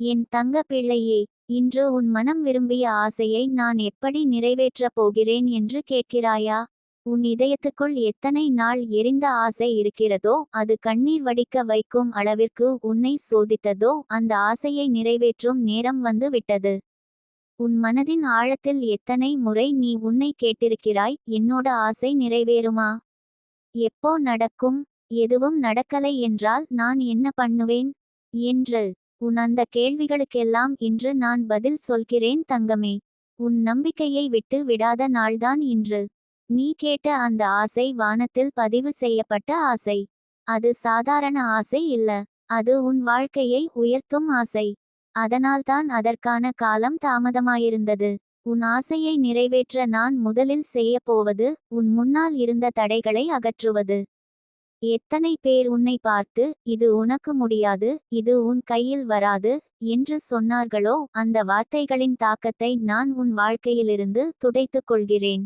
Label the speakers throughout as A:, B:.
A: என் தங்க பிள்ளையே இன்று உன் மனம் விரும்பிய ஆசையை நான் எப்படி நிறைவேற்றப் போகிறேன் என்று கேட்கிறாயா? உன் இதயத்துக்குள் எத்தனை நாள் எரிந்த ஆசை இருக்கிறதோ அது கண்ணீர் வடிக்க வைக்கும் அளவிற்கு உன்னை சோதித்ததோ அந்த ஆசையை நிறைவேற்றும் நேரம் வந்து விட்டது. உன் மனதின் ஆழத்தில் எத்தனை முறை நீ உன்னை கேட்டிருக்கிறாய் என்னோட ஆசை நிறைவேறுமா? எப்போ நடக்கும்? எதுவும் நடக்கலை என்றால் நான் என்ன பண்ணுவேன்? என்று உன் அந்த கேள்விகளுக்கெல்லாம் இன்று நான் பதில் சொல்கிறேன் தங்கமே. உன் நம்பிக்கையை விட்டு விடாத நாள்தான் இன்று. நீ கேட்ட அந்த ஆசை வானத்தில் பதிவு செய்யப்பட்ட ஆசை. அது சாதாரண ஆசை இல்ல. அது உன் வாழ்க்கையை உயர்த்தும் ஆசை. அதனால்தான் அதற்கான காலம் தாமதமாயிருந்தது. உன் ஆசையை நிறைவேற்ற நான் முதலில் செய்யப் போவது உன் முன்னால் இருந்த தடைகளை அகற்றுவது. எத்தனை பேர் உன்னை பார்த்து இது உனக்கு முடியாது இது உன் கையில் வராது என்று சொன்னார்களோ அந்த வார்த்தைகளின் தாக்கத்தை நான் உன் வாழ்க்கையிலிருந்து துடைத்துக் கொள்கிறேன்.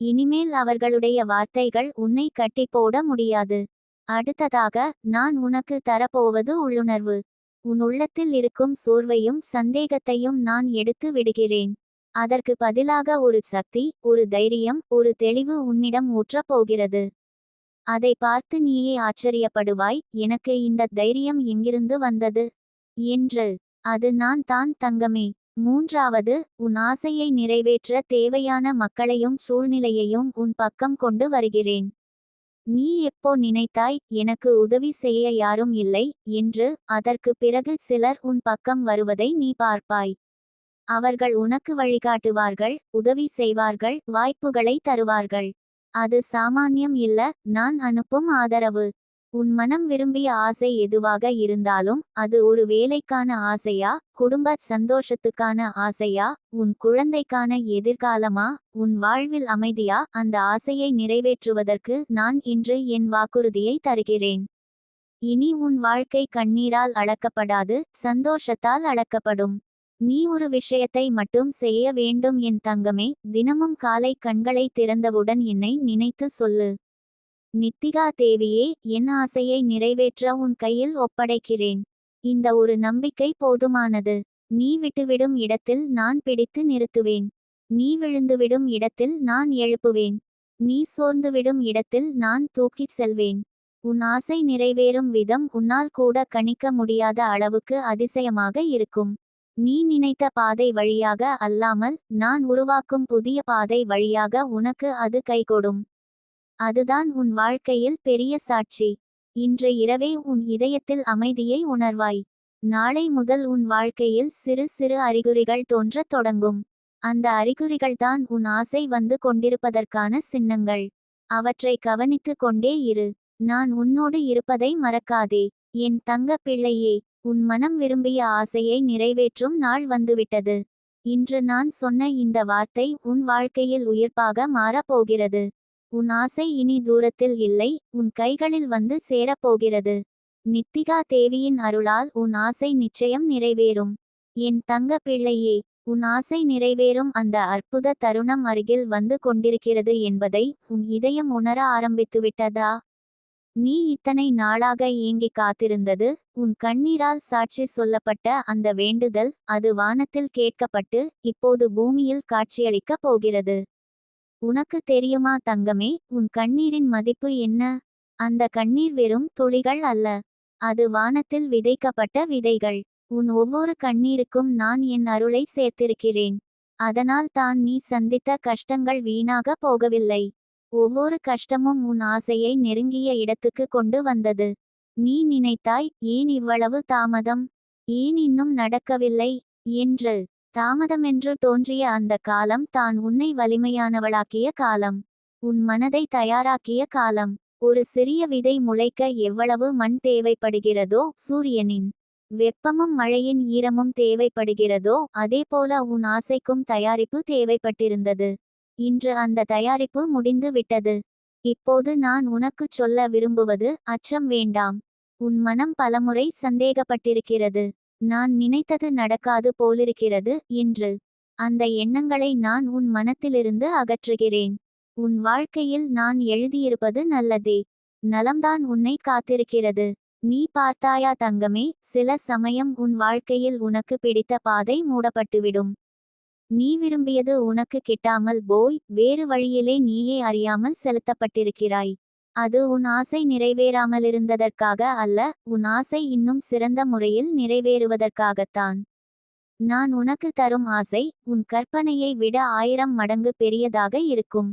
A: இனிமேல் அவர்களுடைய வார்த்தைகள் உன்னை கட்டி போட முடியாது. அடுத்ததாக நான் உனக்கு தரப்போவது உள்ளுணர்வு. உன் உள்ளத்தில் இருக்கும் சோர்வையும் சந்தேகத்தையும் நான் எடுத்து விடுகிறேன். அதற்கு பதிலாக ஒரு சக்தி ஒரு தைரியம் ஒரு தெளிவு உன்னிடம் ஊற்றப் போகிறது. அதை பார்த்து நீயே ஆச்சரியப்படுவாய் எனக்கு இந்த தைரியம் எங்கிருந்து வந்தது? என்று. அது நான் தான் தங்கமே. மூன்றாவது உன் ஆசையை நிறைவேற்ற தேவையான மக்களையும் சூழ்நிலையையும் உன் பக்கம் கொண்டு வருகிறேன். நீ எப்போ நினைத்தாய் எனக்கு உதவி செய்ய யாரும் இல்லை என்று. அதற்கு பிறகு சிலர் உன் பக்கம் வருவதை நீ பார்ப்பாய். அவர்கள் உனக்கு வழிகாட்டுவார்கள் உதவி செய்வார்கள் வாய்ப்புகளை தருவார்கள். அது சாமானியம் இல்ல நான் அனுப்பும் ஆதரவு. உன் மனம் விரும்பிய ஆசை எதுவாக இருந்தாலும் அது ஒரு வேலைக்கான ஆசையா குடும்ப சந்தோஷத்துக்கான ஆசையா உன் குழந்தைக்கான எதிர்காலமா உன் வாழ்வில் அமைதியா அந்த ஆசையை நிறைவேற்றுவதற்கு நான் இன்று என் வாக்குறுதியை தருகிறேன். இனி உன் வாழ்க்கை கண்ணீரால் அளக்கப்படாது சந்தோஷத்தால் அளக்கப்படும் நீ ஒரு விஷயத்தை மட்டும் செய்ய வேண்டும் என் தங்கமே தினமும் காலை கண்களை திறந்தவுடன் என்னை நினைத்து சொல்லு. நித்திகா தேவியே என் ஆசையை நிறைவேற்ற உன் கையில் ஒப்படைக்கிறேன். இந்த ஒரு நம்பிக்கை போதுமானது. நீ விட்டுவிடும் இடத்தில் நான் பிடித்து நிறுத்துவேன். நீ விழுந்துவிடும் இடத்தில் நான் எழுப்புவேன். நீ சோர்ந்துவிடும் இடத்தில் நான் தூக்கிச் செல்வேன். உன் ஆசை நிறைவேறும் விதம் உன்னால் கூட கணிக்க முடியாத அளவுக்கு அதிசயமாக இருக்கும். நீ நினைத்த பாதை வழியாக அல்லாமல் நான் உருவாக்கும் புதிய பாதை வழியாக உனக்கு அது கைகொடும் அதுதான் உன் வாழ்க்கையில் பெரிய சாட்சி. இன்று இரவே உன் இதயத்தில் அமைதியை உணர்வாய். நாளை முதல் உன் வாழ்க்கையில் சிறு சிறு அறிகுறிகள் தோன்றத் தொடங்கும். அந்த அறிகுறிகள்தான் உன் ஆசை வந்து கொண்டிருப்பதற்கான சின்னங்கள். அவற்றை கவனித்து கொண்டே இரு. நான் உன்னோடு இருப்பதை மறக்காதே. என் தங்க பிள்ளையே உன் மனம் விரும்பிய ஆசையை நிறைவேற்றும் நாள் வந்துவிட்டது. இன்று நான் சொன்ன இந்த வார்த்தை உன் வாழ்க்கையில் உயிர்ப்பாக மாறப்போகிறது. உன் ஆசை இனி தூரத்தில் இல்லை உன் கைகளில் வந்து சேரப்போகிறது. நித்திகா தேவியின் அருளால் உன் ஆசை நிச்சயம் நிறைவேறும். என் தங்க பிள்ளையே உன் ஆசை நிறைவேறும் அந்த அற்புத தருணம் அருகில் வந்து கொண்டிருக்கிறது என்பதை உன் இதயம் உணர ஆரம்பித்துவிட்டதா? நீ இத்தனை நாளாக ஏங்கி காத்திருந்தது? உன் கண்ணீரால் சாட்சி சொல்லப்பட்ட அந்த வேண்டுதல் அது வானத்தில் கேட்கப்பட்டு இப்போது பூமியில் காட்சியளிக்கப் போகிறது. உனக்கு தெரியுமா தங்கமே உன் கண்ணீரின் மதிப்பு என்ன? அந்த கண்ணீர் வெறும் துளிகள் அல்ல அது வானத்தில் விதைக்கப்பட்ட விதைகள். உன் ஒவ்வொரு கண்ணீருக்கும் நான் என் அருளை சேர்த்திருக்கிறேன். அதனால் தான் நீ சந்தித்த கஷ்டங்கள் வீணாக போகவில்லை. ஒவ்வொரு கஷ்டமும் உன் ஆசையை நெருங்கிய இடத்துக்கு கொண்டு வந்தது. நீ நினைத்தாய் ஏன் இவ்வளவு தாமதம்? ஏன் இன்னும் நடக்கவில்லை? என்று. தாமதமென்று தோன்றிய அந்த காலம் தான் உன்னை வலிமையானவளாக்கிய காலம். உன் மனதை தயாராக்கிய காலம். ஒரு சிறிய விதை முளைக்க எவ்வளவு மண் தேவைப்படுகிறதோ சூரியனின் வெப்பமும் மழையின் ஈரமும் தேவைப்படுகிறதோ அதேபோல உன் ஆசைக்கும் தயாரிப்பு தேவைப்பட்டிருந்தது. இன்று அந்த தயாரிப்பு முடிந்து விட்டது. இப்போது நான் உனக்குச் சொல்ல விரும்புவது அச்சம் வேண்டாம். உன் மனம் பலமுறை சந்தேகப்பட்டிருக்கிறது. நான் நினைத்தது நடக்காது போலிருக்கிறது என்று. அந்த எண்ணங்களை நான் உன் மனத்திலிருந்து அகற்றுகிறேன். உன் வாழ்க்கையில் நான் எழுதியிருப்பது நல்லதே. நலம்தான் உன்னை காத்திருக்கிறது. நீ பார்த்தாயா தங்கமே சில சமயம் உன் வாழ்க்கையில் உனக்கு பிடித்த பாதை மூடப்பட்டுவிடும். நீ விரும்பியது உனக்கு கிட்டாமல் போய் வேறு வழியிலே நீயே அறியாமல் செலுத்தப்பட்டிருக்கிறாய். அது உன் ஆசை நிறைவேறாமலிருந்ததற்காக அல்ல உன் ஆசை இன்னும் சிறந்த முறையில் நிறைவேறுவதற்காகத்தான். நான் உனக்கு தரும் ஆசை உன் கற்பனையை விட ஆயிரம் மடங்கு பெரியதாக இருக்கும்.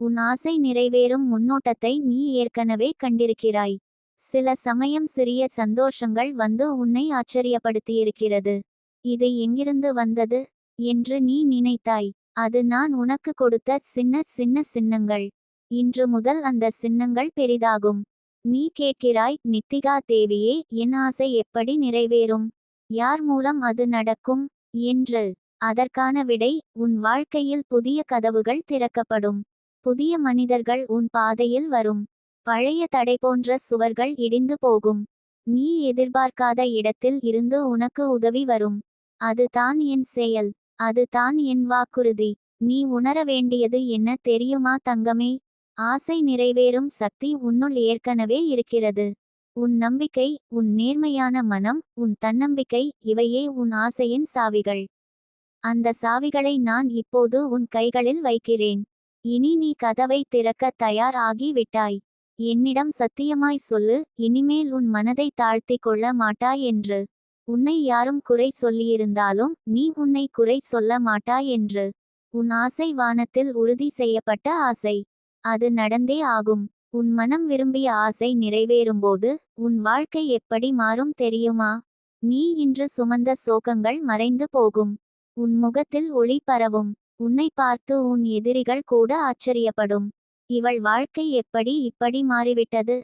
A: உன் ஆசை நிறைவேறும் முன்னோட்டத்தை நீ ஏற்கனவே கண்டிருக்கிறாய். சில சமயம் சிறிய சந்தோஷங்கள் வந்து உன்னை ஆச்சரியப்படுத்தியிருக்கிறது. இது எங்கிருந்து வந்தது? என்று நீ நினைத்தாய். அது நான் உனக்கு கொடுத்த சின்ன சின்ன சின்னங்கள். இன்று முதல் அந்த சின்னங்கள் பெரிதாகும். நீ கேட்கிறாய் நித்திகா தேவியே என் ஆசை எப்படி நிறைவேறும்? யார் மூலம் அது நடக்கும்? என்று. அதற்கான விடை உன் வாழ்க்கையில் புதிய கதவுகள் திறக்கப்படும். புதிய மனிதர்கள் உன் பாதையில் வரும். பழைய தடை போன்ற சுவர்கள் இடிந்து போகும். நீ எதிர்பார்க்காத இடத்தில் இருந்து உனக்கு உதவி வரும். அது தான் என் செயல். அது தான் என் வாக்குறுதி. நீ உணர வேண்டியது என்ன தெரியுமா தங்கமே? ஆசை நிறைவேறும் சக்தி உன்னுள் ஏற்கனவே இருக்கிறது. உன் நம்பிக்கை உன் நேர்மையான மனம் உன் தன்னம்பிக்கை இவையே உன் ஆசையின் சாவிகள். அந்த சாவிகளை நான் இப்போது உன் கைகளில் வைக்கிறேன். இனி நீ கதவை திறக்க தயார் ஆகிவிட்டாய் என்னிடம் சத்தியமாய் சொல்லு இனிமேல் உன் மனதை தாழ்த்திக் கொள்ள மாட்டாய் என்று. உன்னை யாரும் குறை சொல்லியிருந்தாலும் நீ உன்னை குறை சொல்ல மாட்டாய் என்று. உன் ஆசை வானத்தில் உறுதி செய்யப்பட்ட ஆசை. அது நடந்தே ஆகும். உன் மனம் விரும்பிய ஆசை நிறைவேறும்போது உன் வாழ்க்கை எப்படி மாறும் தெரியுமா? நீ இன்று சுமந்த சோகங்கள் மறைந்து போகும். உன் முகத்தில் ஒளி பரவும். உன்னை பார்த்து உன் எதிரிகள் கூட ஆச்சரியப்படும். இவள் வாழ்க்கை எப்படி இப்படி மாறிவிட்டது?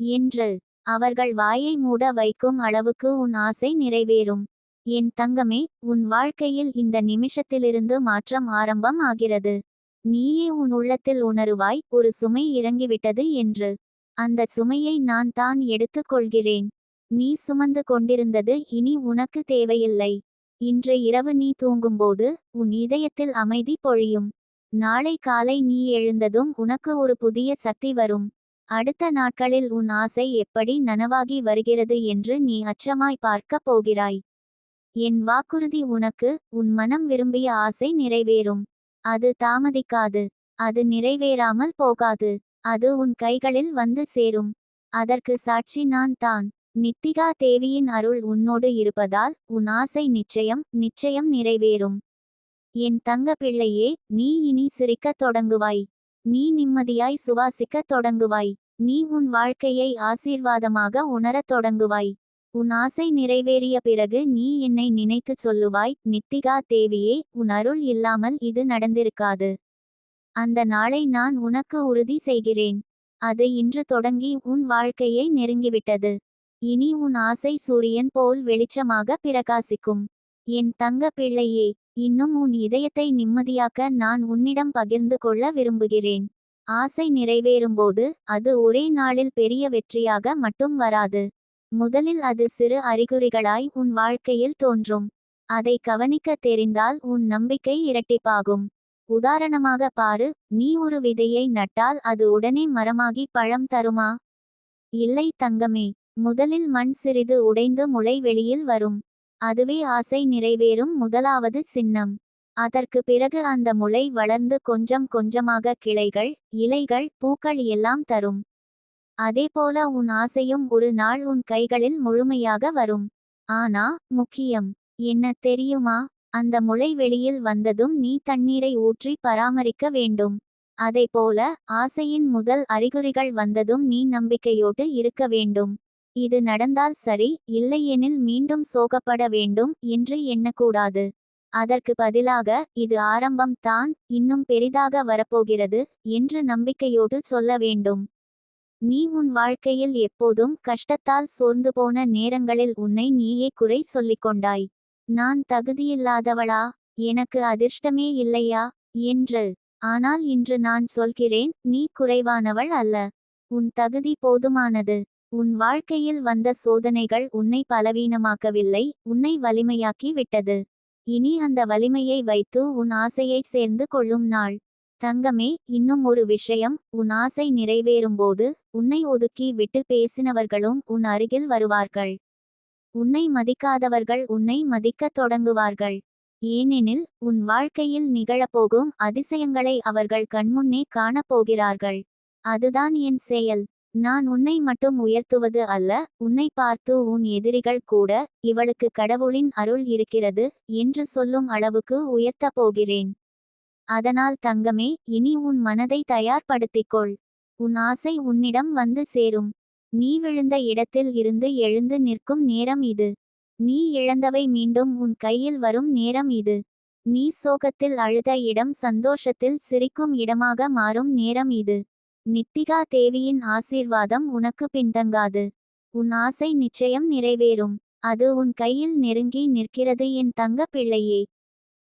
A: என்று. அவர்கள் வாயை மூட வைக்கும் அளவுக்கு உன் ஆசை நிறைவேறும். என் தங்கமே உன் வாழ்க்கையில் இந்த நிமிஷத்திலிருந்து மாற்றம் ஆரம்பம் ஆகிறது. நீயே உன் உள்ளத்தில் உணருவாய் ஒரு சுமை இறங்கிவிட்டது என்று. அந்த சுமையை நான் தான் எடுத்துக் கொள்கிறேன். நீ சுமந்து கொண்டிருந்தது இனி உனக்கு தேவையில்லை. இன்று இரவு நீ தூங்கும்போது உன் இதயத்தில் அமைதி பொழியும். நாளை காலை நீ எழுந்ததும் உனக்கு ஒரு புதிய சக்தி வரும். அடுத்த நாட்களில் உன் ஆசை எப்படி நனவாகி வருகிறது என்று நீ அச்சமாய் பார்க்கப் போகிறாய். என் வாக்குறுதி உனக்கு உன் மனம் விரும்பிய ஆசை நிறைவேறும். அது தாமதிக்காது அது நிறைவேறாமல் போகாது அது உன் கைகளில் வந்து சேரும். அதற்கு சாட்சி நான் தான். நித்திகா தேவியின் அருள் உன்னோடு இருப்பதால் உன் ஆசை நிச்சயம் நிச்சயம் நிறைவேறும். என் தங்க பிள்ளையே நீ இனி சிரிக்கத் தொடங்குவாய். நீ நிம்மதியாய் சுவாசிக்கத் தொடங்குவாய். நீ உன் வாழ்க்கையை ஆசீர்வாதமாக உணரத் தொடங்குவாய். உன் ஆசை நிறைவேறிய பிறகு நீ என்னை நினைத்துச் சொல்லுவாய் நித்திகா தேவியே உன் அருள் இல்லாமல் இது நடந்திருக்காது. அந்த நாளை நான் உனக்கு உறுதி செய்கிறேன். அது இன்று தொடங்கி உன் வாழ்க்கையை நெருங்கிவிட்டது. இனி உன் ஆசை சூரியன் போல் வெளிச்சமாக பிரகாசிக்கும். என் தங்க பிள்ளையே இன்னும் உன் இதயத்தை நிம்மதியாக்க நான் உன்னிடம் பகிர்ந்து கொள்ள விரும்புகிறேன். ஆசை நிறைவேறும்போது அது ஒரே நாளில் பெரிய வெற்றியாக மட்டும் வராது. முதலில் அது சிறு அறிகுறிகளாய் உன் வாழ்க்கையில் தோன்றும். அதை கவனிக்க தெரிந்தால் உன் நம்பிக்கை இரட்டிப்பாகும். உதாரணமாக பாரு நீ ஒரு விதையை நட்டால் அது உடனே மரமாகி பழம் தருமா? இல்லை தங்கமே. முதலில் மண் சிறிது உடைந்து முளை வெளியில் வரும். அதுவே ஆசை நிறைவேறும் முதலாவது சின்னம். அதற்கு பிறகு அந்த முளை வளர்ந்து கொஞ்சம் கொஞ்சமாக கிளைகள் இலைகள் பூக்கள் எல்லாம் தரும். அதேபோல உன் ஆசையும் ஒரு நாள் உன் கைகளில் முழுமையாக வரும். ஆனா முக்கியம் என்ன தெரியுமா? அந்த முளை வெளியில் வந்ததும் நீ தண்ணீரை ஊற்றி பராமரிக்க வேண்டும். போல ஆசையின் முதல் அறிகுறிகள் வந்ததும் நீ நம்பிக்கையோடு இருக்க வேண்டும். இது நடந்தால் சரி இல்லையெனில் மீண்டும் சோகப்பட வேண்டும் என்று எண்ணக்கூடாது. அதற்கு பதிலாக இது ஆரம்பம் தான் இன்னும் பெரிதாக வரப்போகிறது என்று நம்பிக்கையோடு சொல்ல வேண்டும். நீ உன் வாழ்க்கையில் எப்போதும் கஷ்டத்தால் சோர்ந்து போன நேரங்களில் உன்னை நீயே குறை சொல்லிக் கொண்டாய். நான் தகுதியில்லாதவளா? எனக்கு அதிர்ஷ்டமே இல்லையா? என்று. ஆனால் இன்று நான் சொல்கிறேன் நீ குறைவானவள் அல்ல. உன் தகுதி போதுமானது. உன் வாழ்க்கையில் வந்த சோதனைகள் உன்னை பலவீனமாக்கவில்லை உன்னை வலிமையாக்கி விட்டது இனி அந்த வலிமையை வைத்து உன் ஆசையை சேர்ந்து கொள்ளும் நாள். தங்கமே இன்னும் ஒரு விஷயம் உன் ஆசை நிறைவேறும்போது உன்னை ஒதுக்கி விட்டு பேசினவர்களும் உன் அருகில் வருவார்கள். உன்னை மதிக்காதவர்கள் உன்னை மதிக்கத் தொடங்குவார்கள். ஏனெனில் உன் வாழ்க்கையில் நிகழப்போகும் அதிசயங்களை அவர்கள் கண்முன்னே காணப்போகிறார்கள் அதுதான் என் செயல். நான் உன்னை மட்டும் உயர்த்துவது அல்ல உன்னை பார்த்து உன் எதிரிகள் கூட இவளுக்கு கடவுளின் அருள் இருக்கிறது என்று சொல்லும் அளவுக்கு உயர்த்தப் போகிறேன். அதனால் தங்கமே இனி உன் மனதை தயார்படுத்திக்கொள். உன் ஆசை உன்னிடம் வந்து சேரும். நீ விழுந்த இடத்தில் இருந்து எழுந்து நிற்கும் நேரம் இது. நீ இழந்தவை மீண்டும் உன் கையில் வரும் நேரம் இது. நீ சோகத்தில் அழுத இடம் சந்தோஷத்தில் சிரிக்கும் இடமாக மாறும் நேரம் இது. நித்திகா தேவியின் ஆசீர்வாதம் உனக்கு பின்தங்காது. உன் ஆசை நிச்சயம் நிறைவேறும். அது உன் கையில் நெருங்கி நிற்கிறது என் தங்க பிள்ளையே.